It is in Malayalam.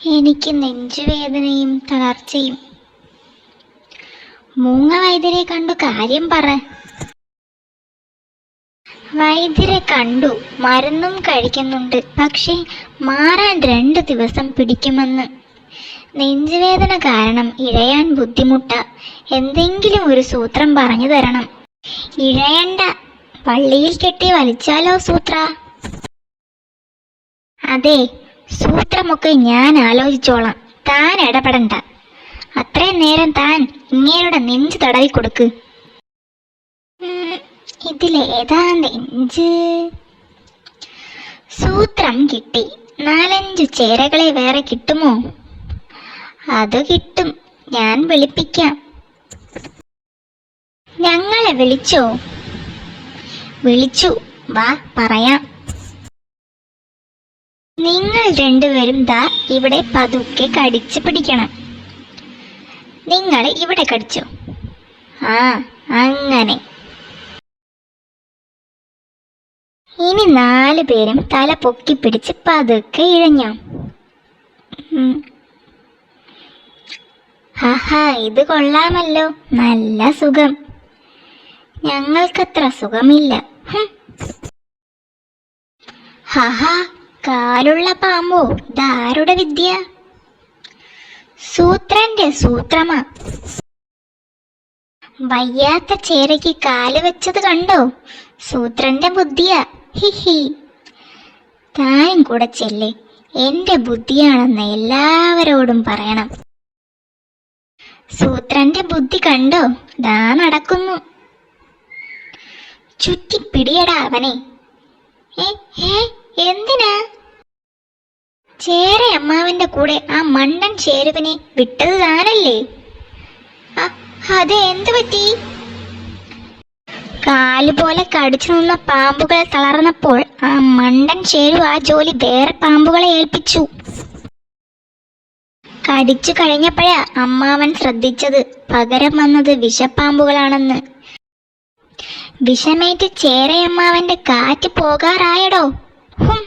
എനിക്ക് നെഞ്ചുവേദനയും തളർച്ചയും. മൂങ്ങ വൈദ്യരെ കണ്ടു കാര്യം പറ. വൈദ്യരെ കണ്ടു മരുന്നും കഴിക്കുന്നുണ്ട്. പക്ഷേ മാറാൻ രണ്ട് ദിവസം പിടിക്കുമെന്ന്. നെഞ്ചുവേദന കാരണം ഇഴയാൻ ബുദ്ധിമുട്ട. എന്തെങ്കിലും ഒരു സൂത്രം പറഞ്ഞു തരണം. ഇഴയണ്ട പള്ളിയിൽ കെട്ടി വലിച്ചാലോ സൂത്ര? അതെ സൂത്രമൊക്കെ ഞാൻ ആലോചിച്ചോളാം. താൻ ഇടപെടണ്ട. അത്രയും നേരം താൻ ഇങ്ങേരുടെ നെഞ്ച് തടവി കൊടുക്ക്. ഇതിലേതാ നെഞ്ച് സൂത്രം കിട്ടി. നാലഞ്ച് ചേരകളെ വേറെ കിട്ടുമോ? അത് കിട്ടും. ഞാൻ വിളിപ്പിക്കാം. ഞങ്ങളെ വിളിച്ചോ? വിളിച്ചു. വാ പറയാം. നിങ്ങൾ രണ്ടുപേരും ദാ ഇവിടെ പതുക്കെ കടിച്ചു പിടിക്കണം. നിങ്ങൾ ഇവിടെ കടിച്ചു? ആ അങ്ങനെ. ഇനി നാല് പേരും തല പൊക്കി പിടിച്ച് പതുക്കെ ഇഴഞ്ഞോ. ഹഹാ ഇത് കൊള്ളാമല്ലോ. നല്ല സുഖം. ഞങ്ങൾക്കത്ര സുഖമില്ല. ഹഹാ കാലുള്ള പാമ്പോ? ഇതാരുടെ വിദ്യ? സൂത്രന്റെ സൂത്രമാ. വയ്യാത്ത ചേരയ്ക്ക് കാൽ വെച്ചത് കണ്ടോ? സൂത്രന്റെ ബുദ്ധിയാ. ഹിഹി താനും കൂടെ ചെല്ലേ. എന്റെ ബുദ്ധിയാണെന്ന് എല്ലാവരോടും പറയണം. സൂത്രന്റെ ബുദ്ധി കണ്ടോ? ദാ നടക്കുന്നു. ചുറ്റി പിടിയടാ അവനെ. ഏ ഏ എന്തിനാ ചേര അമ്മാവന്റെ കൂടെ ആ മണ്ടൻ ചേരുവിനെ വിട്ടത് താനല്ലേ? അത് എന്ത് പറ്റി? കാൽ പോലെ കടിച്ചു നിന്ന പാമ്പുകൾ തളർന്നപ്പോൾ ആ മണ്ടൻ ചേരു ആ ജോലി വേറെ പാമ്പുകളെ ഏൽപ്പിച്ചു. കടിച്ചു കഴിഞ്ഞപ്പോഴാ അമ്മാവൻ ശ്രദ്ധിച്ചത് പകരം വന്നത് വിഷപ്പാമ്പുകളാണെന്ന്. വിഷമേറ്റ് ചേരയമ്മാവന്റെ കാറ്റ് പോകാറായടോ? ഹും